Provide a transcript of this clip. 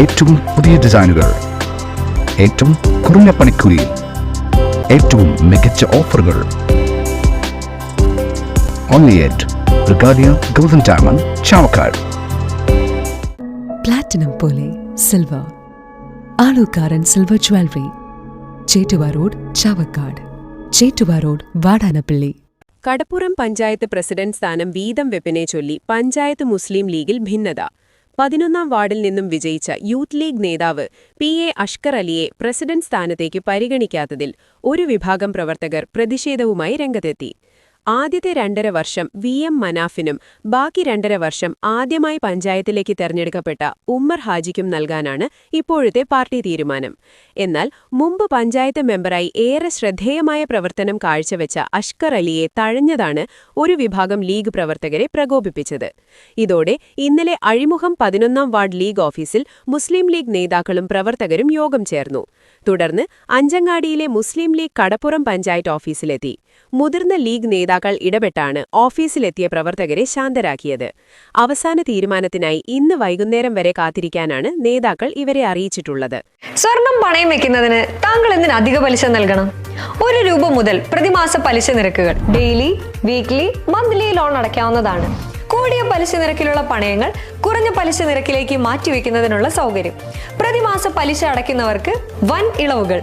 ഏറ്റവും പുതിയ ഡിസൈനുകൾ. ഏറ്റവും കുറഞ്ഞ പണിക്കൂലിയിൽ ഏറ്റവും മികച്ച ഓഫറുകൾ. Only at Regalia golden diamond Chavakkad platinum പോലെ silver Aalookkaran silver jewellery Chettuva road Chavakkad. Chettuva road Vadanappally. Kadappuram panchayat president സ്ഥാനം വീതം വെപ്പിനെ ചൊല്ലി പഞ്ചായത്ത് മുസ്ലിം ലീഗിൽ ഭിന്നത. പതിനൊന്നാം വാർഡിൽ നിന്നും വിജയിച്ച യൂത്ത് ലീഗ് നേതാവ് പി എ അഷ്കർ അലിയെ പ്രസിഡന്റ് സ്ഥാനത്തേക്ക് പരിഗണിക്കാത്തതിൽ ഒരു വിഭാഗം പ്രവർത്തകർ പ്രതിഷേധവുമായി രംഗത്തെത്തി. ആദ്യത്തെ രണ്ടര വർഷം വി എം മനാഫിനും ബാക്കി രണ്ടര വർഷം ആദ്യമായി പഞ്ചായത്തിലേക്ക് തെരഞ്ഞെടുക്കപ്പെട്ട ഉമ്മർ ഹാജിക്കും നൽകാനാണ് ഇപ്പോഴത്തെ പാർട്ടി തീരുമാനം. എന്നാൽ മുമ്പ് പഞ്ചായത്ത് മെമ്പറായി ഏറെ ശ്രദ്ധേയമായ പ്രവർത്തനം കാഴ്ചവെച്ച അഷ്കർ അലിയെ തഴഞ്ഞതാണ് ഒരു വിഭാഗം ലീഗ് പ്രവർത്തകരെ പ്രകോപിപ്പിച്ചത്. ഇതോടെ ഇന്നലെ അഴിമുഖം പതിനൊന്നാം വാർഡ് ലീഗ് ഓഫീസിൽ മുസ്ലിം ലീഗ് നേതാക്കളും പ്രവർത്തകരും യോഗം ചേർന്നു. തുടർന്ന് അഞ്ചങ്ങാടിയിലെ മുസ്ലിം ലീഗ് കടപ്പുറം പഞ്ചായത്ത് ഓഫീസിലെത്തി. മുതിർന്ന ലീഗ് നേതാക്കൾ ഇടപെട്ടാണ് ഓഫീസിലെത്തിയ പ്രവർത്തകരെ ശാന്തരാക്കിയത്. അവസാന തീരുമാനത്തിനായി ഇന്ന് വൈകുന്നേരം വരെ കാത്തിരിക്കാനാണ് നേതാക്കൾ ഇവരെ അറിയിച്ചിട്ടുള്ളത്. സ്വർണം പണയം വെക്കുന്നതിന് താങ്കൾ എന്തിന് അധിക പലിശ നൽകണം? ഒരു രൂപ മുതൽ പ്രതിമാസ പലിശ നിരക്കുകൾ ഡെയിലി വീക്ക്ലി മന്ത്ലി ലോൺ അടയ്ക്കാവുന്നതാണ്. കൂടിയ പലിശ നിരക്കിലുള്ള പണയങ്ങൾ കുറഞ്ഞ പലിശ നിരക്കിലേക്ക് മാറ്റിവെക്കുന്നതിനുള്ള സൗകര്യം. പ്രതിമാസ പലിശ അടയ്ക്കുന്നവർക്ക് വൻ ഇളവുകൾ.